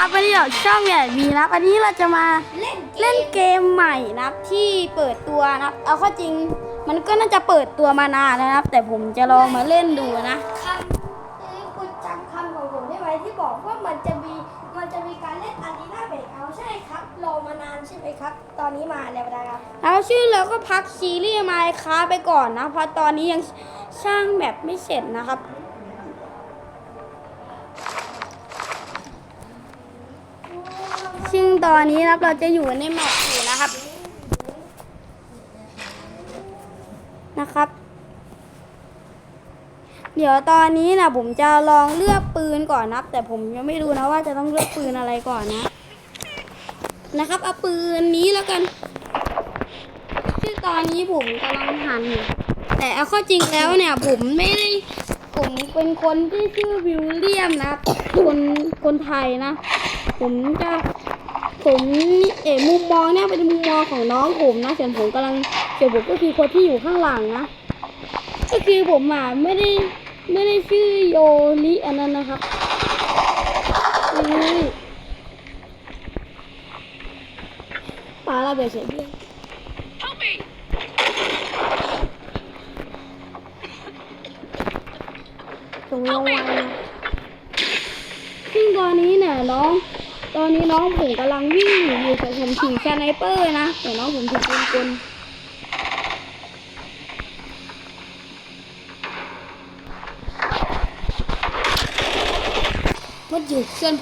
ครับวันนี้เราช่องเนี่ยมีนะวันนี้เราจะมาเล่นเล่นเกมใหม่นะครับที่เปิดตัวนะครับเอาเข้อจริง มันก็น่าจะเปิดตัวมานานแล้วนะครับแต่ผมจะลองมาเล่นดูนะคำเอ้ยคุณจำคำของผมได้ไหมที่บอกว่ามันจะมีมันจะมีการเล่นอารีนาเบรกเอาใช่ครับรอมานานใช่ไหมครับ ตอนนี้มาแล้วนะครับแล้วชื่อเราก็พักซีรีส์ไมค์ค้าไปก่อนนะเพราะตอนนี้ยังสร้างแบบไม่เสร็จนะครับ ซึ่งตอนนี้นะครับเราจะอยู่ในแมปอยู่นะครับ นะครับ เดี๋ยวตอนนี้นะผมจะลองเลือกปืนก่อนนะครับ แต่ผมยังไม่รู้นะว่าจะต้องเลือกปืนอะไรก่อนนะ นะครับเอาปืนนี้แล้วกันที่ตอนนี้ผมกำลังหันอยู่แต่เอาข้อจริงแล้วเนี่ย ผมไม่ได้ผมเป็นคนที่ชื่อวิลเลียมนะคนคนไทยนะ ผมจะ ผมเอ๋มุมมองเนี่ยเป็นมุมมองของน้องผมนะส่วนผมกำลังส่วนผมก็คือคนที่อยู่ข้างหลังนะก็คือผมอะไม่ได้ไม่ได้ชื่อโยลิอันนั้นนะครับนี่ปลาระเบิดเสียเบี้ยส่งรางวัลนะซึ่งตอนนี้เนี่ยน้อง ตอนนี้น้องผมกำลังวิ่งอยู่แต่ผมถือสไนเปอร์นะ แต่น้องผมถือปืนกลมันอยู่ส่วน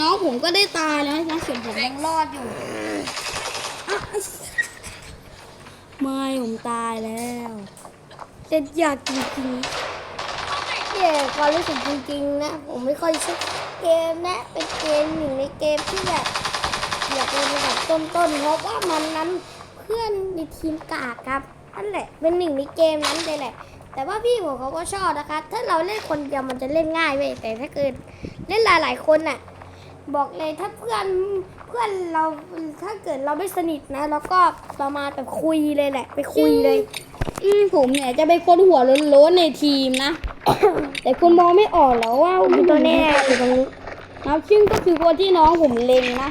น้องผมก็ได้ตายแล้วนะส่วนผมยังรอดอยู่ไม่ผมตายแล้วเจ็ดอยากจริงๆเย่ความรู้สึกจริงๆนะ ผมไม่ค่อยชอบ เกมนะเป็นเกมหนึ่งในเกมที่แบบอยากเป็นระดับต้นๆเพราะว่ามันนั้นเพื่อนในทีมกากครับนั่นแหละเป็นหนึ่งในเกมนั้นเลยแหละ แต่ว่าพี่ผมเขาก็ชอบนะคะ ถ้าเราเล่นคนเดียวมันจะเล่นง่ายเว้ยแต่ถ้าเกิดเล่นหลายๆคนน่ะ บอกเลยถ้าเพื่อนเพื่อนเราถ้าเกิดเราไม่สนิทนะแล้วก็ประมาณแบบคุยเลยแหละ ไปคุยเลย อืมผมเนี่ยจะเป็นคนหัวโล้นๆในทีมนะ แต่คุณมองไม่ออกแล้วว่ามีตัวแน่อยู่ตรงนี้ นะซึ่งก็คือคนที่น้องผมเล็งนะ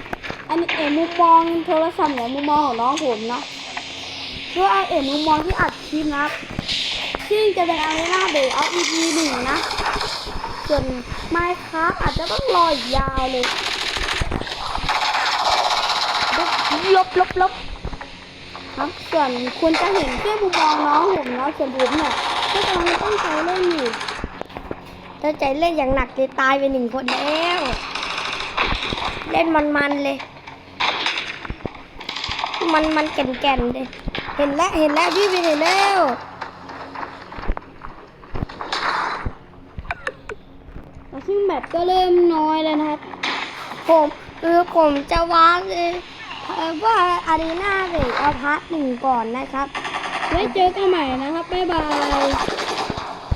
อันนี้เอ็มุมมองโทรศัพท์ของมุมมองของน้องผมนะเพื่อเอ็มุมมองที่อัดคลิปนะซึ่งจะเป็นอารีนาเบรกเอา EP หนึ่งนะ ส่วนไมค์ครับอาจจะต้องรออีกยาวเลยลบลบลบครับส่วนคุณจะเห็นแค่มุมมองน้องผมนะส่วนผมเนี่ยก็กำลังตั้งใจเล่นอยู่ ถ้าใจเล่นอย่างหนักเลยตายไปหนึ่งคนแล้ว เล่นมันๆเลย มันมันแก่นๆเลยเห็นแล้วเห็นแล้วพี่ไปเห็นแล้วแล้วซึ่งแมปก็เริ่มน้อยแล้วนะครับ ผมคือผมจะวางเลยเอ่อว่าอารีนาเบรกเอาพาร์ทหนึ่งก่อนนะครับ ไว้เจอกันใหม่นะครับ บ๊ายบาย